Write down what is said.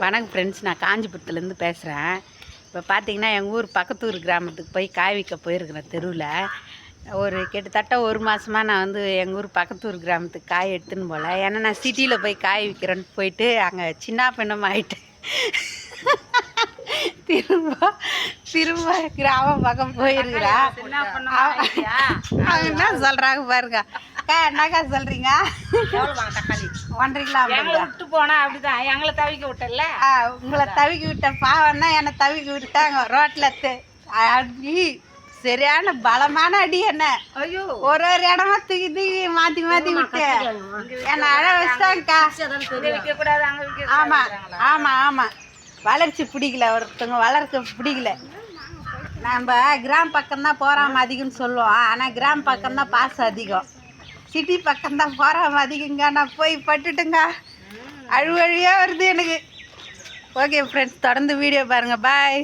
வணக்கம் ஃப்ரெண்ட்ஸ் நான் காஞ்சிபுரத்துலேருந்து பேசுகிறேன் இப்போ பார்த்தீங்கன்னா எங்கள் ஊர் பக்கத்தூர் கிராமத்துக்கு போய் காய் விற்க போயிருக்கிறேன் தெருவில். ஒரு கிட்டத்தட்ட ஒரு மாதமாக நான் வந்து எங்கள் ஊர் பக்கத்தூர் கிராமத்துக்கு காய் எடுத்துன்னு போகல ஏன்னா நான் சிட்டியில் போய் காய் விற்கிறேன்னு போயிட்டு அங்கே சின்ன பெண்ணம் ஆகிட்டேன் திரும்ப திரும்ப கிராமம் பக்கம் போயிருக்கிறா அவங்க என்ன சொல்கிறாங்க பாருங்க. அக்கா என்னக்கா சொல்கிறீங்க ஒன்றரை கிலோ விட்டு போனா அப்படிதான். எங்களை தவிக்க விட்டல உங்களை தவிக்கி விட்ட பாவம்னா என்னை தவிக்கி விட்டாங்க ரோட்ல அடி சரியான பலமான அடி என்ன. ஐயோ. ஒரு ஒரு இடமா தூக்கி தூக்கி மாத்தி மாத்தி விட்டு என்னை அழ வச்சிட்டாங்கக்கா. ஆமா ஆமா ஆமா. வளர்ச்சி பிடிக்கல. ஒருத்தவங்க வளர்க்க பிடிக்கல. நம்ம கிராம் பக்கம் தான் அதிகம்னு சொல்லுவோம். ஆனால் கிராம் பக்கம் தான் பாசம் அதிகம். சிட்டி பக்கம் தான் அதிகங்க நான் போய் பட்டுட்டுங்க. அழுவழியாக வருது எனக்கு. ஓகே ஃப்ரெண்ட்ஸ் தொடர்ந்து வீடியோ பாருங்க. பாய்